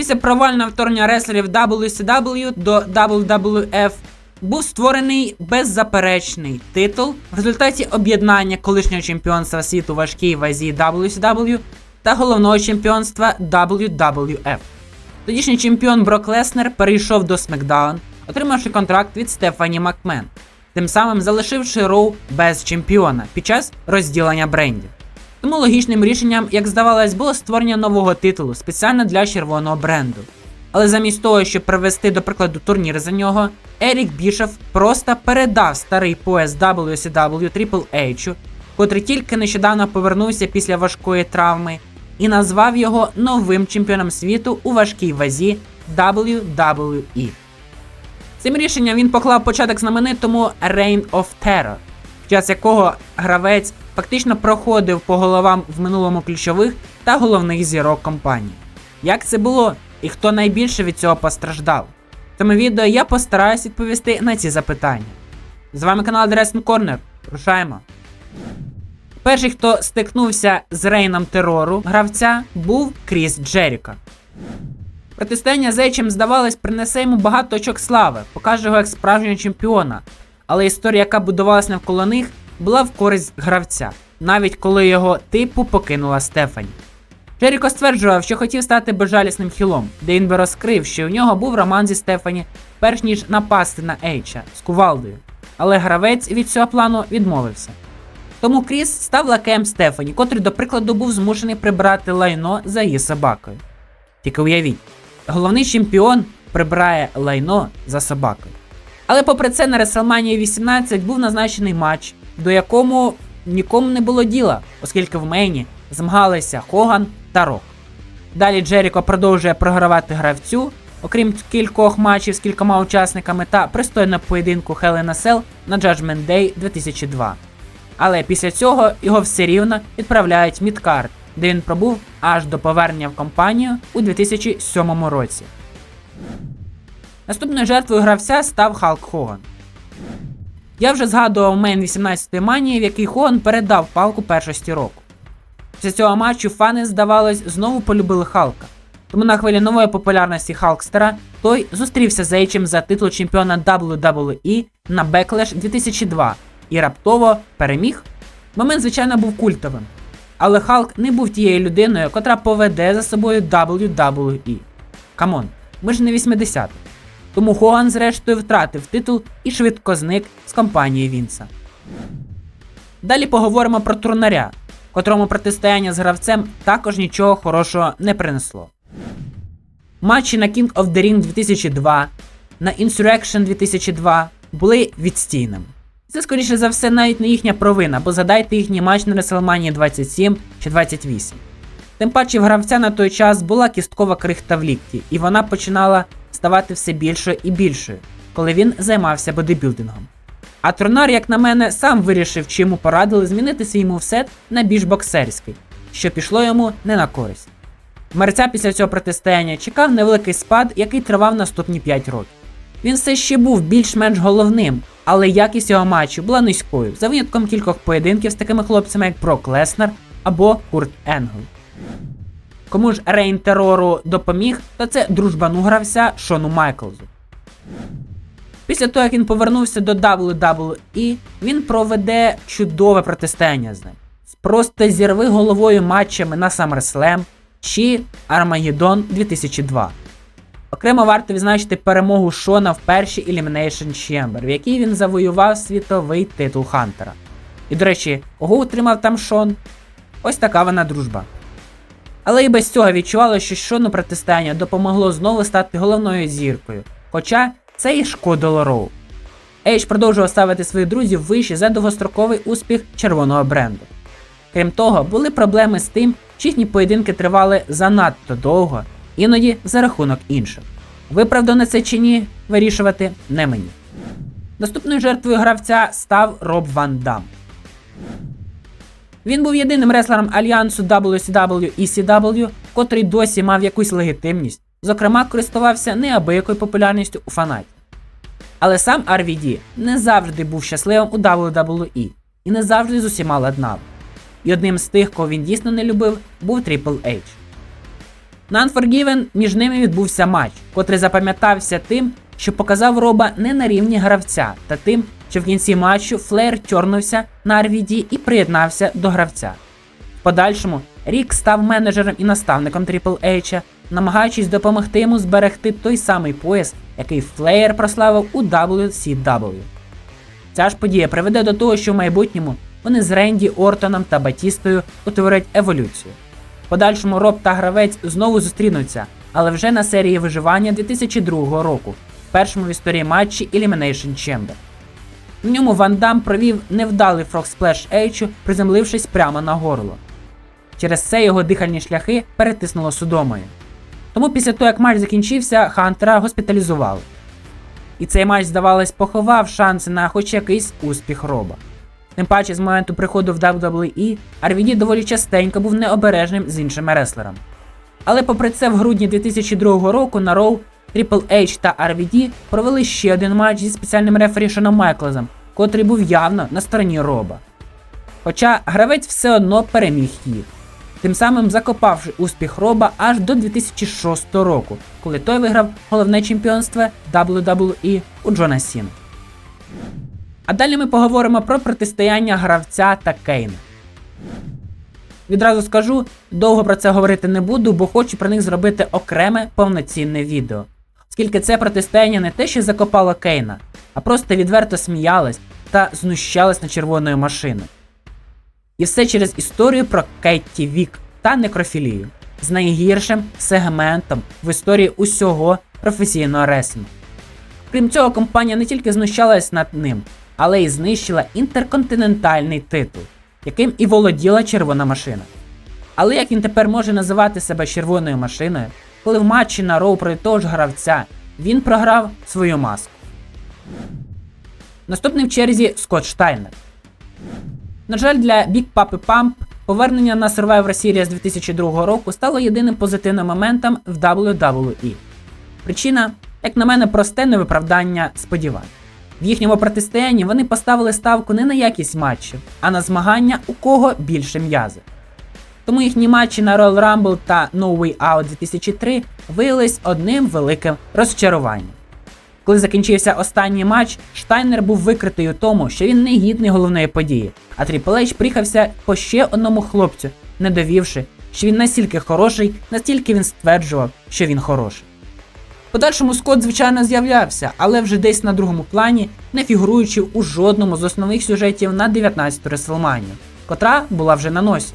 Після провального вторгнення реслерів WCW до WWF був створений беззаперечний титул в результаті об'єднання колишнього чемпіонства світу важкій вазі WCW та головного чемпіонства WWF. Тодішній чемпіон Брок Леснер перейшов до SmackDown, отримавши контракт від Стефані Макмен, тим самим залишивши Роу без чемпіона під час розділення брендів. Тому логічним рішенням, як здавалось, було створення нового титулу спеціально для червоного бренду. Але замість того, щоб привести до прикладу турнір за нього, Ерік Бішов просто передав старий пояс WCW Triple H, котрий тільки нещодавно повернувся після важкої травми, і назвав його новим чемпіоном світу у важкій вазі WWE. Цим рішенням він поклав початок знаменитому Reign of Terror, час якого гравець фактично проходив по головам в минулому ключових та головних зірок компанії. Як це було і хто найбільше від цього постраждав? В цьому відео я постараюсь відповісти на ці запитання. З вами канал Dressing Corner. Рушаємо. Перший, хто стикнувся з рейном терору гравця, був Кріс Джеріка. Протистояння з Ейчем, здавалось, принесе йому багато очок слави, покаже його як справжнього чемпіона. Але історія, яка будувалась навколо них, була в користь гравця, навіть коли його типу покинула Стефані. Джеріко стверджував, що хотів стати безжалісним хілом, де він би розкрив, що у нього був роман зі Стефані, перш ніж напасти на Ейча з кувалдою. Але гравець від цього плану відмовився. Тому Кріс став лакеєм Стефані, котрий, до прикладу, був змушений прибрати лайно за її собакою. Тільки уявіть, головний чемпіон прибирає лайно за собакою. Але попри це на WrestleMania 18 був назначений матч, до якому нікому не було діла, оскільки в мейні змагалися Хоган та Рок. Далі Джеріко продовжує програвати гравцю, окрім кількох матчів з кількома учасниками та пристойного поєдинку a Cell на Judgment Day 2002. Але після цього його все рівно відправляють Мідкарт, де він пробув аж до повернення в компанію у 2007 році. Наступною жертвою гравця став Халк Хоган. Я вже згадував мейн 18-ї манії, в який Хоган передав палку першості року. Після цього матчу фани, здавалось, знову полюбили Халка. Тому на хвилі нової популярності Халкстера той зустрівся з Ейчем за титул чемпіона WWE на Backlash 2002 і раптово переміг. Момент, звичайно, був культовим. Але Халк не був тією людиною, котра поведе за собою WWE. Камон, ми ж не 80 Тому Хоган зрештою втратив титул і швидко зник з компанії Вінса. Далі поговоримо про турнаря, котрому протистояння з гравцем також нічого хорошого не принесло. Матчі на King of the Ring 2002, на Insurrection 2002 були відстійними. Це, скоріше за все, навіть не їхня провина, бо згадайте їхній матч на WrestleMania 27 чи 28. Тим паче в гравця на той час була кісткова крихта в лікті, і вона починала ставати все більшою і більшою, коли він займався бодибілдингом. А Тронар, як на мене, сам вирішив, чи йому порадили змінити свій мувсет на більш боксерський, що пішло йому не на користь. Мерця після цього протистояння чекав невеликий спад, який тривав наступні 5 років. Він все ще був більш-менш головним, але якість його матчу була низькою, за винятком кількох поєдинків з такими хлопцями, як Брок Леснер або Курт Енгл. Кому ж Рейн терору допоміг, то це дружбану гравця Шону Майклзу. Після того, як він повернувся до WWE, він проведе чудове протистояння з ним. Просто зірви головою матчами на SummerSlam чи Armageddon 2002. Окремо варто відзначити перемогу Шона в першій Elimination Chamber, в якій він завоював світовий титул Хантера. І, до речі, кого утримав там Шон? Ось така вона дружба. Але і без цього відчувало, що Шону протистояння допомогло знову стати головною зіркою. Хоча це і шкодило Роу. Ейдж продовжував ставити своїх друзів вище за довгостроковий успіх червоного бренду. Крім того, були проблеми з тим, що їхні поєдинки тривали занадто довго, іноді за рахунок інших. Виправдано це чи ні, вирішувати не мені. Наступною жертвою гравця став Роб Ван Дам. Він був єдиним реслером альянсу WCW і CW, котрий досі мав якусь легітимність, зокрема, користувався неабиякою популярністю у фанатів. Але сам RVD не завжди був щасливим у WWE і не завжди з усіма ладнав. І одним з тих, кого він дійсно не любив, був Triple H. На Unforgiven між ними відбувся матч, котрий запам'ятався тим, що показав Роба не на рівні гравця, та тим, що в кінці матчу Флеєр тьорнувся на RVD і приєднався до гравця. В подальшому Рік став менеджером і наставником Triple H, намагаючись допомогти йому зберегти той самий пояс, який Флеєр прославив у WCW. Ця ж подія приведе до того, що в майбутньому вони з Ренді, Ортоном та Батістою утворять еволюцію. В подальшому Роб та гравець знову зустрінуться, але вже на серії виживання 2002 року, в першому в історії матчі Elimination Chamber. В ньому Ван Дам провів невдалий Frog Splash Ейчу, приземлившись прямо на горло. Через це його дихальні шляхи перетиснуло судомою. Тому після того, як матч закінчився, Хантера госпіталізували. І цей матч, здавалось, поховав шанси на хоч якийсь успіх Роба. Тим паче, з моменту приходу в WWE, RVD доволі частенько був необережним з іншими реслерами. Але попри це, в грудні 2002 року на Raw Triple H та RVD провели ще один матч зі спеціальним рефері Шоном Майклзом, котрий був явно на стороні Роба. Хоча гравець все одно переміг їх, тим самим закопавши успіх Роба аж до 2006 року, коли той виграв головне чемпіонство WWE у Джона Сіна. А далі ми поговоримо про протистояння гравця та Кейна. Відразу скажу, довго про це говорити не буду, бо хочу про них зробити окреме повноцінне відео. Оскільки це протистояння не те, що закопало Кейна, а просто відверто сміялось та знущалось над червоною машиною. І все через історію про Кетті Вік та некрофілію з найгіршим сегментом в історії усього професійного реслінгу. Крім цього, компанія не тільки знущалась над ним, але й знищила інтерконтинентальний титул, яким і володіла червона машина. Але як він тепер може називати себе червоною машиною, коли в матчі на Роу проти того ж гравця він програв свою маску? Наступний в черзі Скотт Штайнер. На жаль, для Big Papi Pump повернення на Survivor Series 2002 року стало єдиним позитивним моментом в WWE. Причина, як на мене, просте невиправдання сподівань. В їхньому протистоянні вони поставили ставку не на якість матчів, а на змагання у кого більше м'язи. Тому їхні матчі на Royal Rumble та No Way Out 2003 виявились одним великим розчаруванням. Коли закінчився останній матч, Штайнер був викритий у тому, що він не гідний головної події, а Triple H приїхався по ще одному хлопцю, не довівши, що він настільки хороший, настільки він стверджував, що він хороший. Подальшому Скотт, звичайно, з'являвся, але вже десь на другому плані, не фігуруючи у жодному з основних сюжетів на 19-ту Реслманію, котра була вже на носі.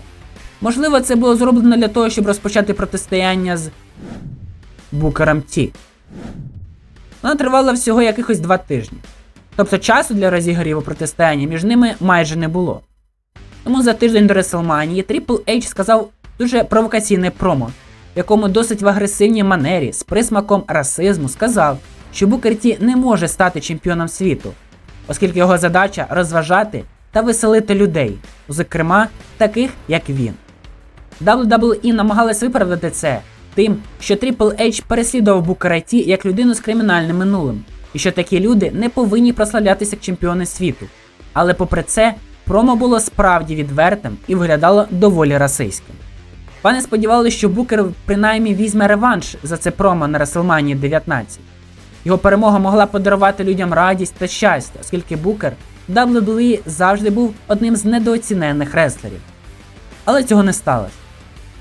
Можливо, це було зроблено для того, щоб розпочати протистояння з Букером Ті. Вона тривала всього якихось два тижні. Тобто часу для розігріву протистояння між ними майже не було. Тому за тиждень до Реслманії Triple H сказав дуже провокаційне промо, в якому досить в агресивній манері з присмаком расизму сказав, що Букер Ті не може стати чемпіоном світу, оскільки його задача розважати та веселити людей, зокрема таких як він. WWE намагалась виправдати це тим, що Triple H переслідував Букера Ті як людину з кримінальним минулим, і що такі люди не повинні прославлятися як чемпіони світу. Але попри це, промо було справді відвертим і виглядало доволі расистським. Пани сподівалися, що Букер принаймні візьме реванш за це промо на WrestleMania 19. Його перемога могла подарувати людям радість та щастя, оскільки Букер WWE завжди був одним з недооцінених реслерів. Але цього не сталося.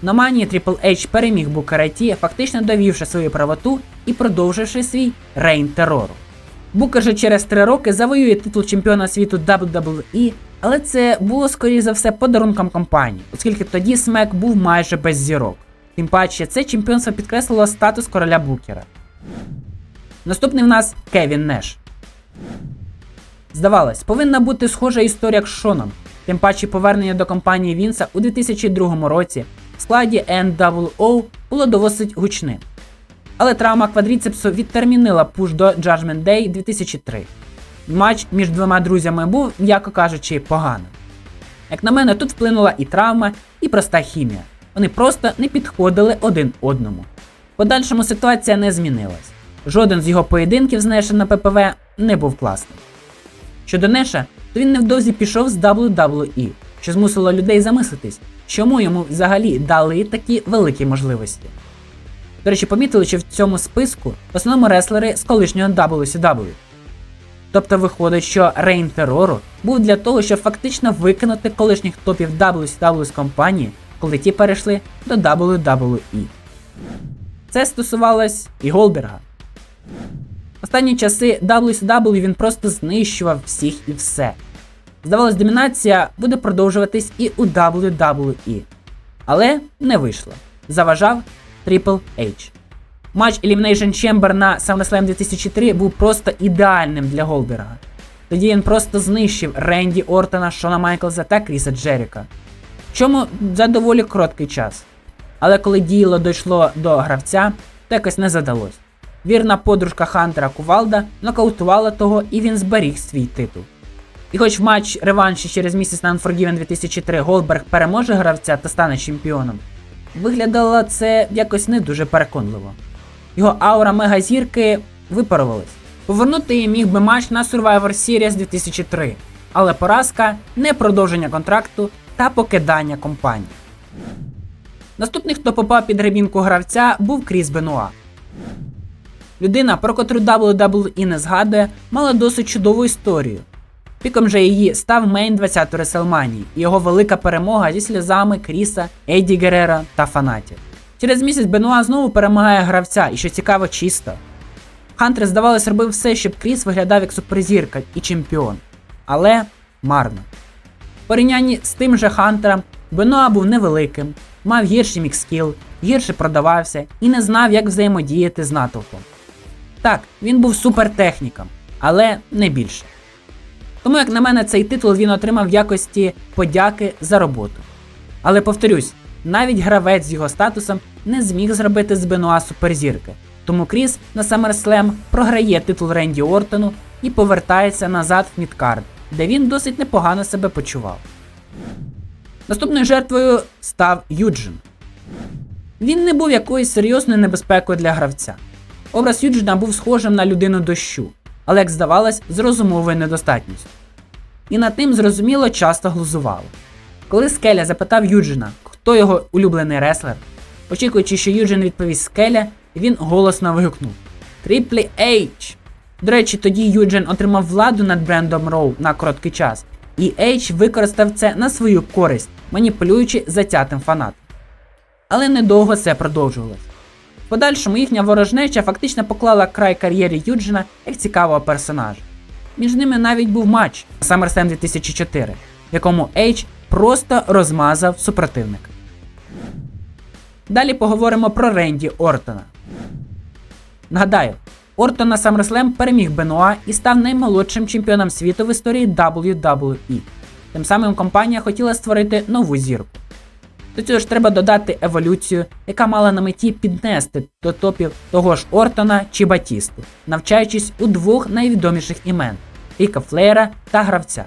На манії Triple H переміг Букера Ті, фактично довівши свою правоту і продовживши свій рейн терору. Букер же через три роки завоює титул чемпіона світу WWE, але це було скоріше за все подарунком компанії, оскільки тоді Смек був майже без зірок. Тим паче, це чемпіонство підкреслило статус короля Букера. Наступний в нас Кевін Неш. Здавалось, повинна бути схожа історія з Шоном, тим паче повернення до компанії Вінса у 2002 році в складі NWO було досить гучним. Але травма квадріцепсу відтермінила пуш до Judgment Day 2003. Матч між двома друзями був, м'яко кажучи, поганим. Як на мене, тут вплинула і травма, і проста хімія. Вони просто не підходили один одному. В подальшому ситуація не змінилась. Жоден з його поєдинків з Нешем на ППВ не був класним. Щодо Неша, то він невдовзі пішов з WWE, що змусило людей замислитись, чому йому взагалі дали такі великі можливості. До речі, помітили, що в цьому списку в основному реслери з колишнього WCW. Тобто виходить, що Рейн Терору був для того, щоб фактично викинути колишніх топів WCW з компанії, коли ті перейшли до WWE. Це стосувалось і Голдберга. Останні часи WCW він просто знищував всіх і все. Здавалось, домінація буде продовжуватись і у WWE. Але не вийшло. Заважав Triple H. Матч Elimination Chamber на SummerSlam 2003 був просто ідеальним для Голдберга. Тоді він просто знищив Ренді Ортона, Шона Майклза та Кріса Джеріка. Чому за доволі короткий час. Але коли діло дійшло до гравця, то якось не задалось. Вірна подружка Хантера Кувалда нокаутувала того, і він зберіг свій титул. І хоч в матч реванші через місяць на Unforgiven 2003 Голдберг переможе гравця та стане чемпіоном, виглядало це якось не дуже переконливо. Його аура мегазірки випарувалась. Повернути її міг би матч на Survivor Series 2003, але поразка не продовження контракту та покидання компанії. Наступний, хто попав під гребінку гравця, був Кріс Бенуа. Людина, про котру WWE не згадує, мала досить чудову історію. Піком же її став мейн 20-ї Реселманії і його велика перемога зі сльозами Кріса, Еді Герера та фанатів. Через місяць Бенуа знову перемагає гравця, і що цікаво, чисто. Хантер, здавалось, робив все, щоб Кріс виглядав як суперзірка і чемпіон. Але марно. В порівнянні з тим же Хантером, Бенуа був невеликим, мав гірший мікскіл, гірше продавався і не знав, як взаємодіяти з натовпом. Так, він був супертехніком, але не більше. Тому, як на мене, цей титул він отримав в якості подяки за роботу. Але повторюсь, навіть гравець з його статусом не зміг зробити з Бенуа суперзірки. Тому Кріс на SummerSlam програє титул Ренді Ортону і повертається назад в Мідкард, де він досить непогано себе почував. Наступною жертвою став Юджин. Він не був якоюсь серйозною небезпекою для гравця. Образ Юджина був схожим на людину дощу, але, як здавалось, з розумовою недостатністю. І над ним зрозуміло часто глузували. Коли Скеля запитав Юджина, хто його улюблений реслер, очікуючи, що Юджин відповість Скеля, він голосно вигукнув Тріплі Ейч. До речі, тоді Юджин отримав владу над брендом Роу на короткий час, і Ейч використав це на свою користь, маніпулюючи затятим фанатом. Але недовго це продовжувалось. Подальшому їхня ворожнеча фактично поклала край кар'єрі Юджина як цікавого персонажа. Між ними навіть був матч SummerSlam 2004, в якому Ейч просто розмазав супротивника. Далі поговоримо про Ренді Ортона. Нагадаю, Ортон на SummerSlam переміг Бенуа і став наймолодшим чемпіоном світу в історії WWE. Тим самим компанія хотіла створити нову зірку. До цього ж треба додати еволюцію, яка мала на меті піднести до топів того ж Ортона чи Батісти, навчаючись у двох найвідоміших імен Ріка Флеєра та гравця.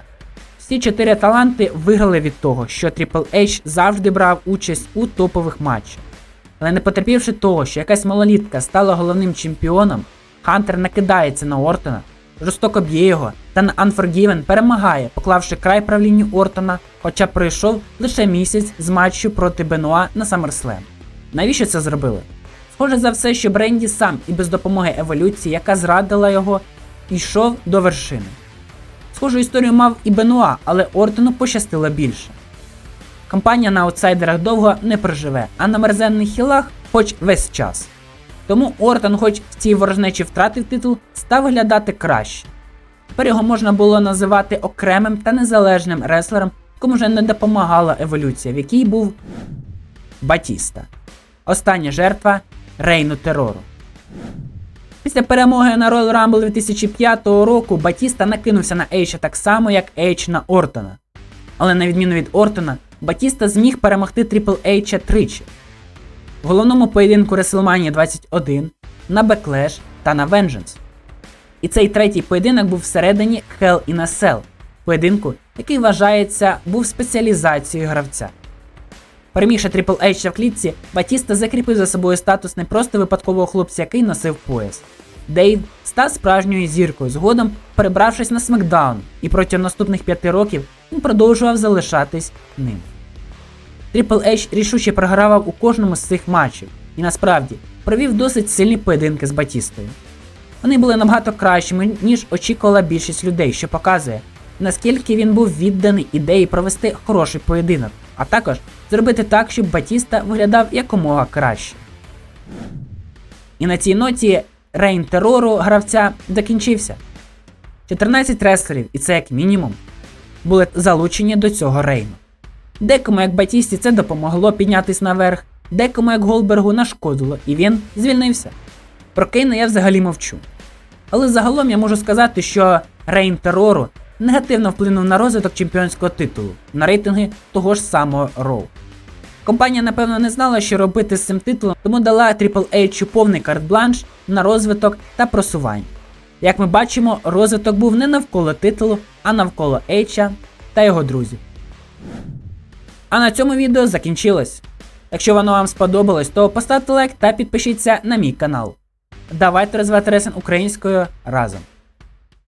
Всі чотири таланти виграли від того, що Triple H завжди брав участь у топових матчах. Але не потерпівши того, що якась малолітка стала головним чемпіоном, Хантер накидається на Ортона, жорстоко б'є його та на Unforgiven перемагає, поклавши край правлінню Ортона, хоча пройшов лише місяць з матчу проти Бенуа на SummerSlam. Навіщо це зробили? Схоже за все, що Бренді сам і без допомоги еволюції, яка зрадила його, йшов до вершини. Схожу історію мав і Бенуа, але Ортону пощастило більше. Компанія на аутсайдерах довго не проживе, а на мерзенних хілах хоч весь час. Тому Ортон, хоч в цій ворожнечі втратив титул, став виглядати краще. Тепер його можна було називати окремим та незалежним реслером, кому вже не допомагала еволюція, в якій був Батіста. Остання жертва Рейну Терору. Після перемоги на Royal Rumble 2005 року Батіста накинувся на Ейча так само, як Ейч на Ортона. Але на відміну від Ортона, Батіста зміг перемогти Трипл Ейча тричі. В головному поєдинку WrestleMania 21, на Backlash та на Vengeance. І цей третій поєдинок був всередині Hell in a Cell, поєдинку, який вважається був спеціалізацією гравця. Перемігши Triple H в клітці, Батіста закріпив за собою статус не просто випадкового хлопця, який носив пояс. Дейв став справжньою зіркою, згодом перебравшись на Смакдаун, і протягом наступних п'яти років він продовжував залишатись ним. Triple H рішуче програвав у кожному з цих матчів, і насправді провів досить сильні поєдинки з Батістою. Вони були набагато кращими, ніж очікувала більшість людей, що показує, наскільки він був відданий ідеї провести хороший поєдинок, а також зробити так, щоб Батіста виглядав якомога краще. І на цій ноті рейн терору гравця закінчився. 14 реслерів, і це як мінімум, були залучені до цього рейну. Декому, як Батісті, це допомогло піднятись наверх, декому, як Голбергу, нашкодило, і він звільнився. Про Кейна я взагалі мовчу. Але загалом я можу сказати, що рейн терору негативно вплинув на розвиток чемпіонського титулу, на рейтинги того ж самого Роу. Компанія, напевно, не знала, що робити з цим титулом, тому дала Triple H повний карт-бланш на розвиток та просування. Як ми бачимо, розвиток був не навколо титулу, а навколо Ейча та його друзів. А на цьому відео закінчилось. Якщо воно вам сподобалось, то поставте лайк та підпишіться на мій канал. Давайте розвивати ресен українською разом.